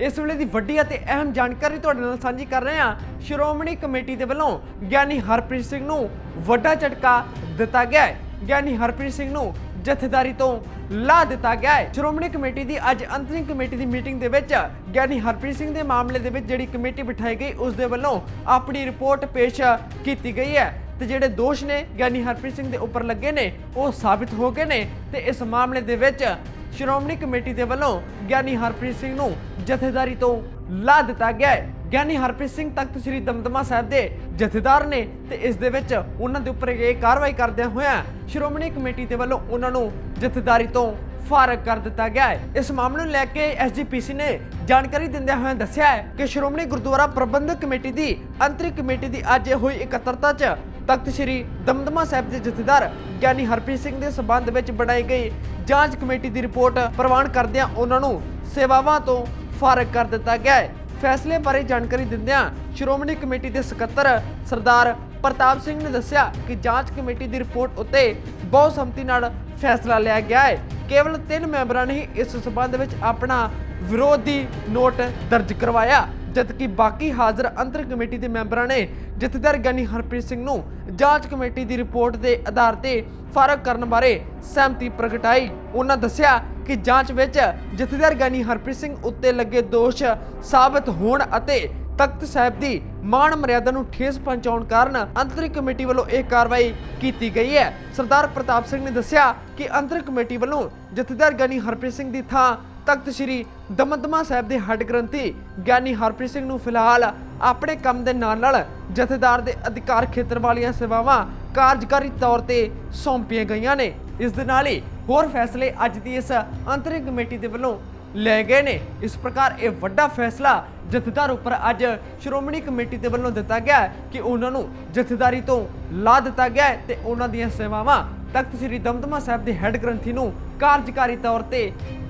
ਇਸ ਵੇਲੇ ਦੀ ਵੱਡੀ ਅਤੇ ਅਹਿਮ ਜਾਣਕਾਰੀ ਤੁਹਾਡੇ ਨਾਲ ਸਾਂਝੀ ਕਰ ਰਹੇ ਹਾਂ। ਸ਼੍ਰੋਮਣੀ ਕਮੇਟੀ ਦੇ ਵੱਲੋਂ ਗਿਆਨੀ ਹਰਪ੍ਰੀਤ ਸਿੰਘ ਨੂੰ ਵੱਡਾ ਝਟਕਾ ਦਿੱਤਾ ਗਿਆ ਹੈ। ਗਿਆਨੀ ਹਰਪ੍ਰੀਤ ਸਿੰਘ ਨੂੰ ਜਥੇਦਾਰੀ ਤੋਂ ਲਾ ਦਿੱਤਾ ਗਿਆ ਹੈ। ਸ਼੍ਰੋਮਣੀ ਕਮੇਟੀ ਦੀ ਅੱਜ ਅੰਤਰਿੰਗ ਕਮੇਟੀ ਦੀ ਮੀਟਿੰਗ ਦੇ ਵਿੱਚ ਗਿਆਨੀ ਹਰਪ੍ਰੀਤ ਸਿੰਘ ਦੇ ਮਾਮਲੇ ਦੇ ਵਿੱਚ ਜਿਹੜੀ ਕਮੇਟੀ ਬਿਠਾਈ ਗਈ, ਉਸ ਦੇ ਵੱਲੋਂ ਆਪਣੀ ਰਿਪੋਰਟ ਪੇਸ਼ ਕੀਤੀ ਗਈ ਹੈ। ਤੇ ਜਿਹੜੇ ਦੋਸ਼ ਨੇ ਗਿਆਨੀ ਹਰਪ੍ਰੀਤ ਸਿੰਘ ਦੇ ਉੱਪਰ ਲੱਗੇ ਨੇ, ਉਹ ਸਾਬਿਤ ਹੋ ਗਏ ਨੇ। ਤੇ ਇਸ ਮਾਮਲੇ ਦੇ ਵਿੱਚ ਸ਼੍ਰੋਮਣੀ ਕਮੇਟੀ ਦੇ ਵੱਲੋਂ ਗਿਆਨੀ ਹਰਪ੍ਰੀਤ ਸਿੰਘ ਨੂੰ ਜਥੇਦਾਰੀ ਤੋਂ ਲਾ ਦਿੱਤਾ ਗਿਆ ਹੈ। ਗਿਆਨੀ ਹਰਪ੍ਰੀਤ ਸਿੰਘ ਤਖਤ ਸ੍ਰੀ ਦਮਦਮਾ ਸਾਹਿਬ ਦੇ ਜਥੇਦਾਰ ਨੇ ਤੇ ਇਸ ਦੇ ਵਿੱਚ ਉਹਨਾਂ ਦੇ ਉੱਪਰ ਇਹ ਕਾਰਵਾਈ ਕਰਦਿਆਂ ਹੋਇਆਂ ਸ਼੍ਰੋਮਣੀ ਕਮੇਟੀ ਦੇ ਵੱਲੋਂ ਉਹਨਾਂ ਨੂੰ ਜਥੇਦਾਰੀ ਤੋਂ ਫਾਰਗ ਕਰ ਦਿੱਤਾ ਗਿਆ ਹੈ। ਇਸ ਮਾਮਲੇ ਨੂੰ ਲੈ ਕੇ ਐਸਜੀਪੀਸੀ ਨੇ ਜਾਣਕਾਰੀ ਦਿੰਦਿਆਂ ਹੋਇਆਂ ਦੱਸਿਆ ਹੈ ਕਿ ਸ਼੍ਰੋਮਣੀ ਗੁਰਦੁਆਰਾ ਪ੍ਰਬੰਧਕ ਕਮੇਟੀ ਦੀ ਅੰਤਰਿਮ ਕਮੇਟੀ ਦੀ ਅੱਜ ਹੋਈ ਇਕੱਤਰਤਾ 'ਚ ਤਖਤ ਸ੍ਰੀ ਦਮਦਮਾ ਸਾਹਿਬ ਦੇ ਜਥੇਦਾਰ ਗਿਆਨੀ ਹਰਪ੍ਰੀਤ ਸਿੰਘ ਦੇ ਸਬੰਧ ਵਿੱਚ ਬਣਾਈ ਗਈ ਜਾਂਚ ਕਮੇਟੀ ਦੀ ਰਿਪੋਰਟ ਪ੍ਰਵਾਨ ਕਰਦਿਆਂ ਉਹਨਾਂ ਨੂੰ ਸੇਵਾਵਾਂ ਤੋਂ ਫਾਰਗ ਕਰ ਦਿੱਤਾ ਗਿਆ ਹੈ। ਫੈਸਲੇ ਬਾਰੇ ਜਾਣਕਾਰੀ ਦਿੰਦਿਆਂ ਸ਼੍ਰੋਮਣੀ ਕਮੇਟੀ ਦੇ ਸਕੱਤਰ ਸਰਦਾਰ ਪ੍ਰਤਾਪ ਸਿੰਘ ਨੇ ਦੱਸਿਆ ਕਿ ਜਾਂਚ ਕਮੇਟੀ ਦੀ ਰਿਪੋਰਟ ਉੱਤੇ ਬਹੁ ਸੰਮਤੀ ਨਾਲ ਫੈਸਲਾ ਲਿਆ ਗਿਆ ਹੈ। ਕੇਵਲ ਤਿੰਨ ਮੈਂਬਰਾਂ ਨੇ ਹੀ ਇਸ ਸਬੰਧ ਵਿੱਚ ਆਪਣਾ ਵਿਰੋਧੀ ਨੋਟ ਦਰਜ ਕਰਵਾਇਆ। ਜਦਕਿ ਬਾਕੀ ਹਾਜ਼ਰ ਅੰਤਰ ਕਮੇਟੀ ਦੇ ਮੈਂਬਰਾਂ ਨੇ ਜਥੇਦਾਰ ਗਿਆਨੀ ਹਰਪ੍ਰੀਤ ਸਿੰਘ ਨੂੰ ਜਾਂਚ ਕਮੇਟੀ ਦੀ ਰਿਪੋਰਟ ਦੇ ਆਧਾਰ ਤੇ ਫਾਰਗ ਕਰਨ ਬਾਰੇ ਸਹਿਮਤੀ ਪ੍ਰਗਟਾਈ। ਉਹਨਾਂ ਦੱਸਿਆ ਕਿ ਜਾਂਚ ਵਿੱਚ ਜਥੇਦਾਰ ਗਿਆਨੀ ਹਰਪ੍ਰੀਤ ਸਿੰਘ ਉੱਤੇ ਲੱਗੇ ਦੋਸ਼ ਸਾਬਤ ਹੋਣ ਅਤੇ ਤਖਤ ਸਾਹਿਬ ਦੀ ਮਾਣ ਮਰਿਆਦਾ ਨੂੰ ਠੇਸ ਪਹੁੰਚਾਉਣ ਕਾਰਨ ਅੰਤਰੀ ਕਮੇਟੀ ਵੱਲੋਂ ਇਹ ਕਾਰਵਾਈ ਕੀਤੀ ਗਈ ਹੈ। ਸਰਦਾਰ ਪ੍ਰਤਾਪ ਸਿੰਘ ਨੇ ਦੱਸਿਆ ਕਿ ਅੰਤਰਿਮ ਕਮੇਟੀ ਵੱਲੋਂ ਜਥੇਦਾਰ ਗਿਆਨੀ ਹਰਪ੍ਰੀਤ ਸਿੰਘ ਦੀ ਥਾਂ ਤਖਤ ਸ੍ਰੀ ਦਮਦਮਾ ਸਾਹਿਬ ਦੇ ਹੈੱਡ ਗ੍ਰੰਥੀ ਗਿਆਨੀ ਹਰਪ੍ਰੀਤ ਸਿੰਘ ਨੂੰ ਫਿਲਹਾਲ ਆਪਣੇ ਕੰਮ ਦੇ ਨਾਲ ਨਾਲ ਜਥੇਦਾਰ ਦੇ ਅਧਿਕਾਰ ਖੇਤਰ ਵਾਲੀਆਂ ਸੇਵਾਵਾਂ ਕਾਰਜਕਾਰੀ ਤੌਰ ਤੇ ਸੌਂਪੀਆਂ ਗਈਆਂ ਨੇ। ਇਸ ਦੇ ਨਾਲ ਹੀ ਹੋਰ ਫੈਸਲੇ ਅੱਜ ਦੀ ਇਸ ਅੰਤਰਿਮ ਕਮੇਟੀ ਦੇ ਵੱਲੋਂ ਲਏ ਗਏ ਨੇ। ਇਸ ਪ੍ਰਕਾਰ ਇਹ ਵੱਡਾ ਫੈਸਲਾ ਜਥੇਦਾਰ ਉੱਪਰ ਅੱਜ ਸ਼੍ਰੋਮਣੀ ਕਮੇਟੀ ਦੇ ਵੱਲੋਂ ਦਿੱਤਾ ਗਿਆ ਕਿ ਉਹਨਾਂ ਨੂੰ ਜਥੇਦਾਰੀ ਤੋਂ ਲਾ ਦਿੱਤਾ ਗਿਆ ਹੈ ਤੇ ਉਹਨਾਂ ਦੀਆਂ ਸੇਵਾਵਾਂ ਤਖਤ ਸ੍ਰੀ ਦਮਦਮਾ ਸਾਹਿਬ ਦੇ ਹੈੱਡ ਗ੍ਰੰਥੀ ਨੂੰ ਕਾਰਜਕਾਰੀ ਤੌਰ ਤੇ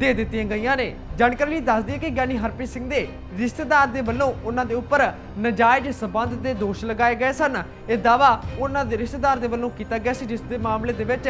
ਦੇ ਦਿੱਤੀਆਂ ਗਈਆਂ ਨੇ। ਜਾਣਕਾਰੀ ਲਈ ਦੱਸਦੀ ਹੈ ਕਿ ਗਿਆਨੀ ਹਰਪ੍ਰੀਤ ਸਿੰਘ ਦੇ ਰਿਸ਼ਤੇਦਾਰ ਦੇ ਵੱਲੋਂ ਉਹਨਾਂ ਦੇ ਉੱਪਰ ਨਜਾਇਜ਼ ਸਬੰਧ ਦੇ ਦੋਸ਼ ਲਗਾਏ ਗਏ ਸਨ। ਇਹ ਦਾਵਾ ਉਹਨਾਂ ਦੇ ਰਿਸ਼ਤੇਦਾਰ ਦੇ ਵੱਲੋਂ ਕੀਤਾ ਗਿਆ ਸੀ, ਜਿਸ ਦੇ ਮਾਮਲੇ ਦੇ ਵਿੱਚ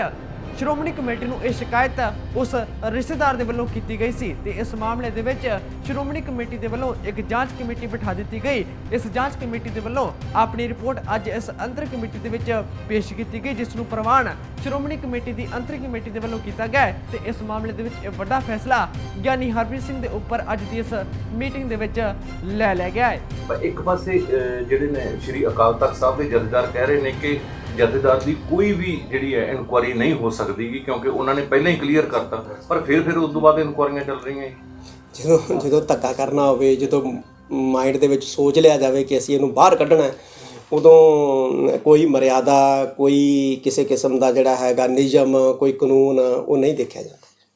ਸ਼੍ਰੋਮਣੀ ਕਮੇਟੀ ਨੂੰ ਇਹ ਸ਼ਿਕਾਇਤ ਉਸ ਰਿਸ਼ਤੇਦਾਰ ਦੇ ਵੱਲੋਂ ਕੀਤੀ ਗਈ ਸੀ ਤੇ ਇਸ ਮਾਮਲੇ ਦੇ ਵਿੱਚ ਸ਼੍ਰੋਮਣੀ ਕਮੇਟੀ ਦੇ ਵੱਲੋਂ ਇੱਕ ਜਾਂਚ ਕਮੇਟੀ ਬਿਠਾ ਦਿੱਤੀ ਗਈ। ਇਸ ਜਾਂਚ ਕਮੇਟੀ ਦੇ ਵੱਲੋਂ ਆਪਣੀ ਰਿਪੋਰਟ ਅੱਜ ਇਸ ਅੰਤਰ ਕਮੇਟੀ ਦੇ ਵਿੱਚ ਪੇਸ਼ ਕੀਤੀ ਗਈ, ਜਿਸ ਨੂੰ ਪ੍ਰਵਾਨ ਸ਼੍ਰੋਮਣੀ ਕਮੇਟੀ ਦੀ ਅੰਤਰ ਕਮੇਟੀ ਦੇ ਵੱਲੋਂ ਕੀਤਾ ਗਿਆ ਹੈ ਤੇ ਇਸ ਮਾਮਲੇ ਦੇ ਵਿੱਚ ਇਹ ਵੱਡਾ ਫੈਸਲਾ ਗਿਆਨੀ ਹਰਪ੍ਰੀਤ ਸਿੰਘ ਦੇ ਉੱਪਰ ਅੱਜ ਦੀ ਇਸ ਮੀਟਿੰਗ ਦੇ ਵਿੱਚ ਲੈ ਲਿਆ ਗਿਆ ਹੈ। ਇੱਕ ਪਾਸੇ ਜਿਹੜੇ ਨੇ ਸ਼੍ਰੀ ਅਕਾਲ ਤਖਤ ਸਾਹਿਬ ਦੇ ਜਥੇਦਾਰ ਕਹਿ ਰਹੇ ਨੇ ਕਿ ਜਥੇਦਾਰ ਦੀ ਕੋਈ ਵੀ ਜਿਹੜੀ ਹੈ ਇਨਕੁਆਰੀ ਨਹੀਂ ਹੋ ਸਕਦੀ ਕਿਉਂਕਿ ਉਹਨਾਂ ਨੇ ਪਹਿਲਾਂ ਹੀ ਕਲੀਅਰ ਕਰਤਾ, ਪਰ ਫਿਰ ਫਿਰ ਉਸ ਤੋਂ ਬਾਅਦ ਇਨਕੁਆਰੀਆਂ ਚੱਲ ਰਹੀਆਂ ਜੀ। ਜਦੋਂ ਜਦੋਂ ਧੱਕਾ ਕਰਨਾ ਹੋਵੇ, ਜਦੋਂ ਮਾਈਂਡ ਦੇ ਵਿੱਚ ਸੋਚ ਲਿਆ ਜਾਵੇ ਕਿ ਅਸੀਂ ਇਹਨੂੰ ਬਾਹਰ ਕੱਢਣਾ ਹੈ, ਉਦੋਂ ਕੋਈ ਮਰਿਆਦਾ, ਕੋਈ ਕਿਸੇ ਕਿਸਮ ਦਾ ਜਿਹੜਾ ਹੈਗਾ ਨਿਯਮ, ਕੋਈ ਕਾਨੂੰਨ, ਉਹ ਨਹੀਂ ਦੇਖਿਆ ਜਾਂਦਾ।